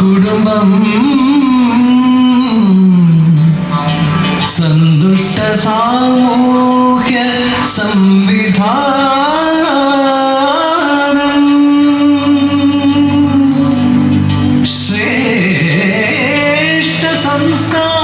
കുടുംബം. സന്തുഷ്ട സാമൂഹ്യ സംവിധാനം. ശ്രേഷ്ഠ സംസ്കാരം